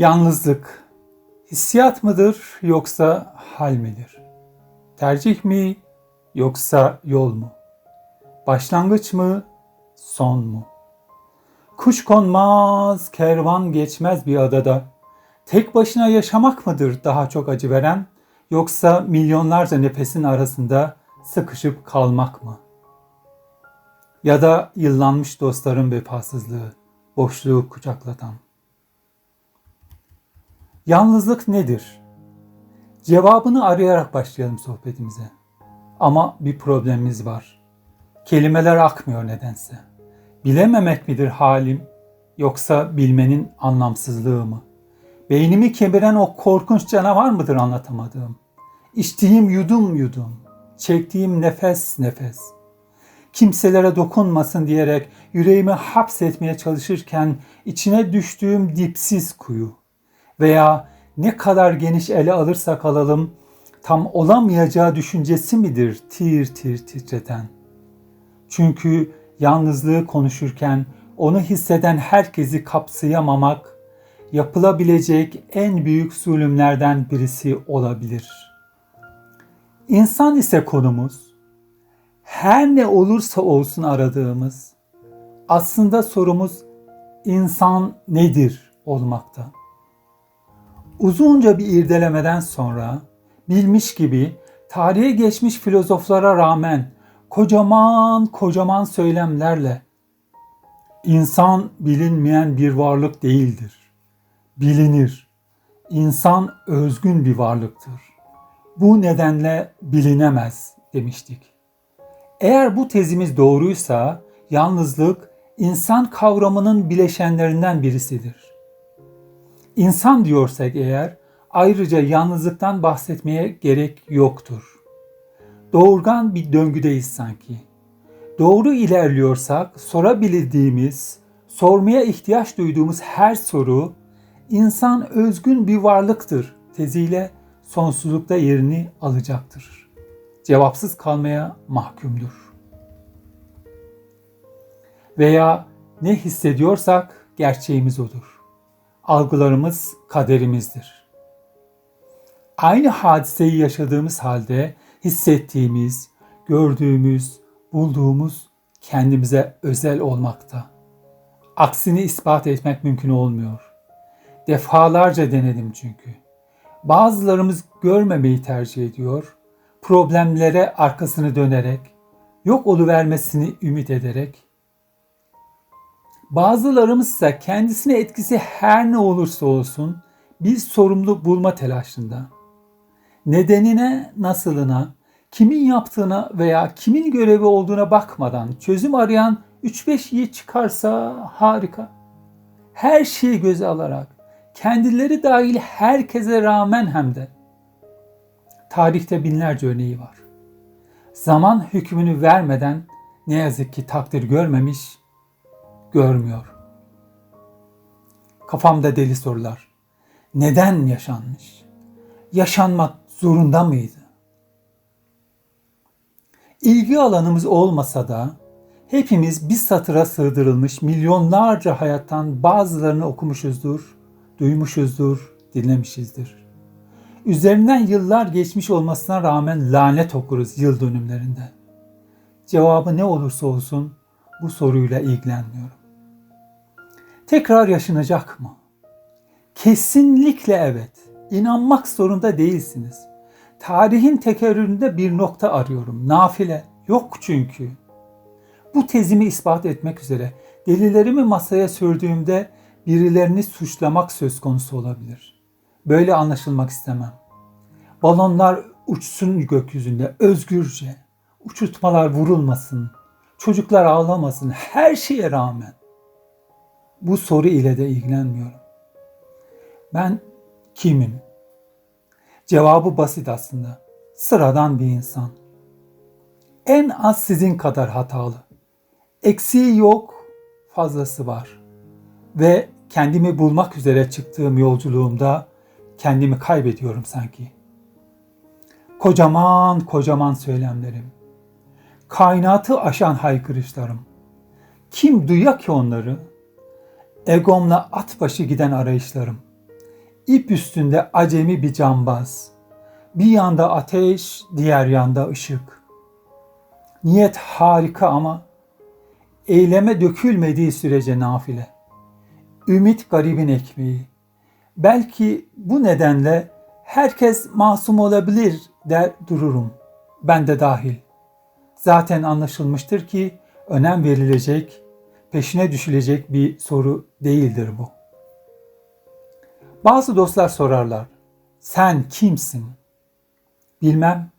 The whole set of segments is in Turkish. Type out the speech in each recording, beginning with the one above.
Yalnızlık hissiyat mıdır yoksa hal midir? Tercih mi yoksa yol mu? Başlangıç mı, son mu? Kuş konmaz, kervan geçmez bir adada. Tek başına yaşamak mıdır daha çok acı veren yoksa milyonlarca nefesin arasında sıkışıp kalmak mı? Ya da yıllanmış dostların vefasızlığı, boşluğu kucaklatan. Yalnızlık nedir? Cevabını arayarak başlayalım sohbetimize. Ama bir problemimiz var. Kelimeler akmıyor nedense. Bilememek midir halim yoksa bilmenin anlamsızlığı mı? Beynimi kemiren o korkunç canavar mıdır anlatamadığım? İçtiğim yudum yudum, çektiğim nefes nefes. Kimselere dokunmasın diyerek yüreğimi hapsetmeye çalışırken içine düştüğüm dipsiz kuyu veya ne kadar geniş ele alırsak alalım tam olamayacağı düşüncesi midir tir tir titreten? Çünkü yalnızlığı konuşurken onu hisseden herkesi kapsayamamak yapılabilecek en büyük zulümlerden birisi olabilir. İnsan ise konumuz her ne olursa olsun aradığımız aslında sorumuz insan nedir olmakta. Uzunca bir irdelemeden sonra bilmiş gibi tarihe geçmiş filozoflara rağmen kocaman kocaman söylemlerle insan bilinmeyen bir varlık değildir. Bilinir. İnsan özgün bir varlıktır. Bu nedenle bilinemez demiştik. Eğer bu tezimiz doğruysa yalnızlık insan kavramının bileşenlerinden birisidir. İnsan diyorsak eğer ayrıca yalnızlıktan bahsetmeye gerek yoktur. Doğurgan bir döngüdeyiz sanki. Doğru ilerliyorsak sorabildiğimiz, sormaya ihtiyaç duyduğumuz her soru insan özgün bir varlıktır teziyle sonsuzlukta yerini alacaktır. Cevapsız kalmaya mahkumdur. Veya ne hissediyorsak gerçeğimiz odur algılarımız kaderimizdir. Aynı hadiseyi yaşadığımız halde hissettiğimiz, gördüğümüz, bulduğumuz kendimize özel olmakta. Aksini ispat etmek mümkün olmuyor. Defalarca denedim çünkü. Bazılarımız görmemeyi tercih ediyor, problemlere arkasını dönerek, yok oluvermesini ümit ederek Bazılarımız ise kendisine etkisi her ne olursa olsun bir sorumlu bulma telaşında. Nedenine, nasılına, kimin yaptığına veya kimin görevi olduğuna bakmadan çözüm arayan 3-5 iyi çıkarsa harika. Her şeyi göze alarak, kendileri dahil herkese rağmen hem de. Tarihte binlerce örneği var. Zaman hükmünü vermeden ne yazık ki takdir görmemiş, görmüyor. Kafamda deli sorular. Neden yaşanmış? Yaşanmak zorunda mıydı? İlgi alanımız olmasa da hepimiz bir satıra sığdırılmış milyonlarca hayattan bazılarını okumuşuzdur, duymuşuzdur, dinlemişizdir. Üzerinden yıllar geçmiş olmasına rağmen lanet okuruz yıl dönümlerinde. Cevabı ne olursa olsun bu soruyla ilgilenmiyorum tekrar yaşanacak mı? Kesinlikle evet. İnanmak zorunda değilsiniz. Tarihin tekerrüründe bir nokta arıyorum. Nafile. Yok çünkü. Bu tezimi ispat etmek üzere delillerimi masaya sürdüğümde birilerini suçlamak söz konusu olabilir. Böyle anlaşılmak istemem. Balonlar uçsun gökyüzünde özgürce. Uçurtmalar vurulmasın. Çocuklar ağlamasın her şeye rağmen bu soru ile de ilgilenmiyorum. Ben kimim? Cevabı basit aslında. Sıradan bir insan. En az sizin kadar hatalı. Eksiği yok, fazlası var. Ve kendimi bulmak üzere çıktığım yolculuğumda kendimi kaybediyorum sanki. Kocaman kocaman söylemlerim. Kainatı aşan haykırışlarım. Kim duyar ki onları? Egomla at başı giden arayışlarım, ip üstünde acemi bir cambaz. Bir yanda ateş, diğer yanda ışık. Niyet harika ama eyleme dökülmediği sürece nafile. Ümit garibin ekmeği. Belki bu nedenle herkes masum olabilir der dururum. Ben de dahil. Zaten anlaşılmıştır ki önem verilecek, peşine düşülecek bir soru değildir bu. Bazı dostlar sorarlar. Sen kimsin? Bilmem.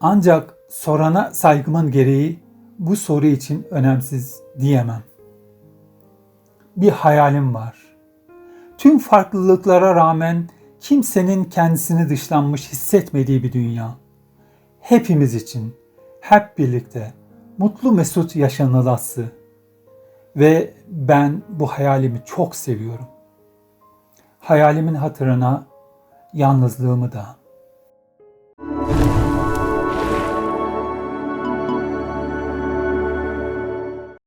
Ancak sorana saygımın gereği bu soru için önemsiz diyemem. Bir hayalim var. Tüm farklılıklara rağmen kimsenin kendisini dışlanmış hissetmediği bir dünya. Hepimiz için hep birlikte mutlu mesut yaşanılası ve ben bu hayalimi çok seviyorum. Hayalimin hatırına yalnızlığımı da.